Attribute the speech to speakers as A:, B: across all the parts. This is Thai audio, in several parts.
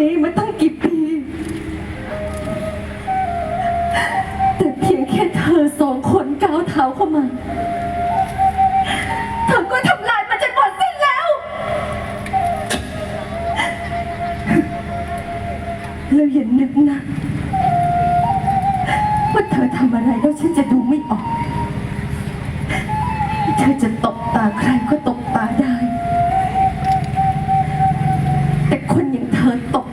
A: นี้มาตั้งกี่ปี แต่เพียงแค่เธอสองคนก้าวเท้าเข้ามาเธอก็ทำลายมันจนหมดสิ้นแล้ว แล้วอย่านึกนะว่าเธอทำอะไรแล้วฉันจะดูไม่ออก เธอจะตบตาใครก็ตบตาได้ แต่คนอย่างเธอตบ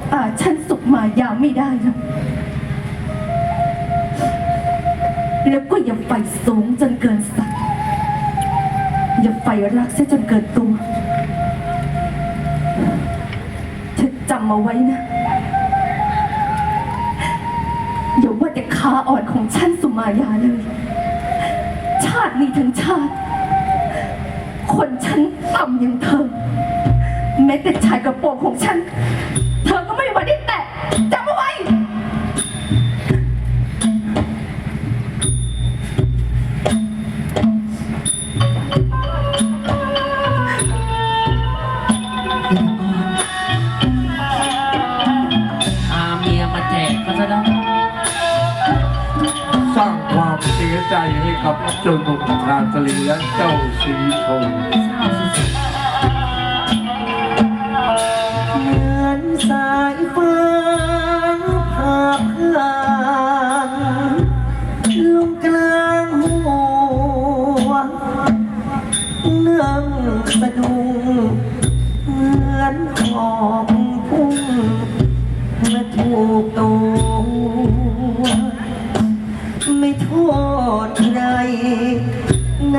A: ายาไม่ได้หรอกแล้วก็อย่าไฟสูงจนเกินสัตว์อย่าไฟรักซะจนเกินตัวเธอจำเอาไว้นะ อย่าว่าแต่ขาอ่อนของฉันสุมายาเลย ชาตินี้ทั้งชาติ คนฉันต่ำอย่างเธอ แม้แต่ชายกระโปรงของฉัน
B: สร้างความเสียใจให้กับเจ้าหนุ่มทานตลีและเจ้าสีชม
C: เศร้าสุด
D: เหมือนสายฟ้าผ่าพลางลงกลางหัวเนื่องสะดุ้งเหมือนของพุ่งมาถูกตัว ษใครใน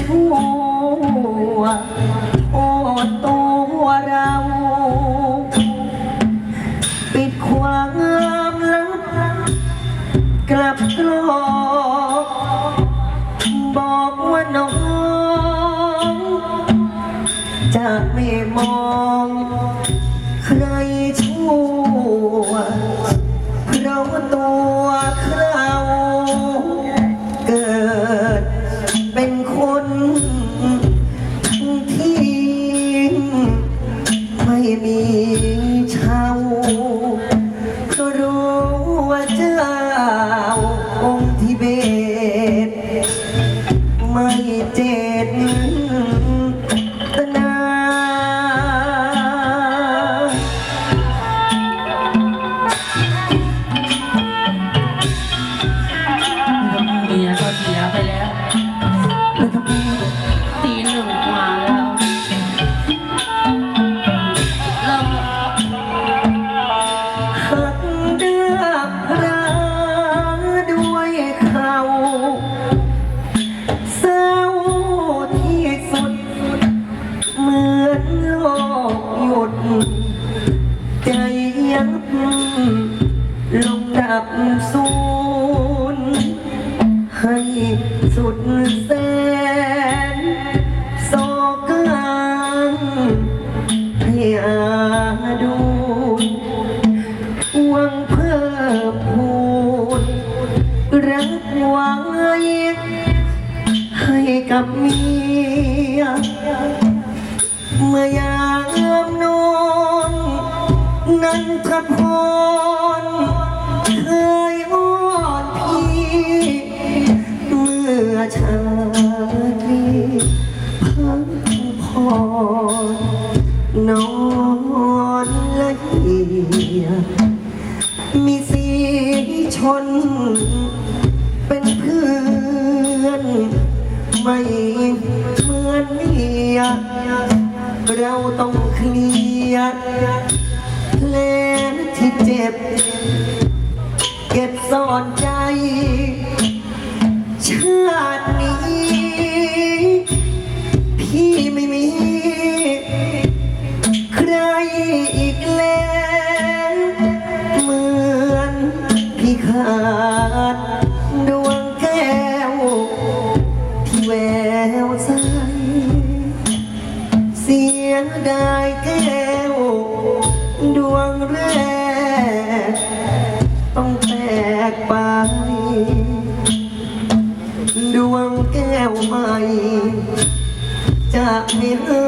D: ชั่วโทษตัวเรา บ
C: สู
D: ญให้สุดแสนโศกันให้อาดูหวังเพิ่มพูนรักไว้ให้กับเมียเมื่อยามนอนนั้นทพรเค ชาติพังพรนอนละเอียมีสีชน เป็นเพื่อน ไม่เหมือนเมียเราต้องเคลียร์แผลที่เจ็บ เก็บซ่อนใจ สียดายแก้ว ดวงแรก ต้องแตกไป ดวงแก้วใหม่ จะไม่หา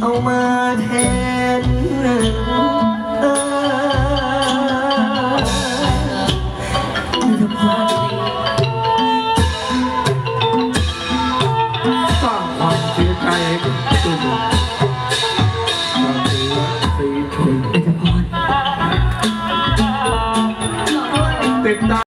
D: เอามาแทนเออไม่ต้องพูด
B: สร้างความเสีย ใจ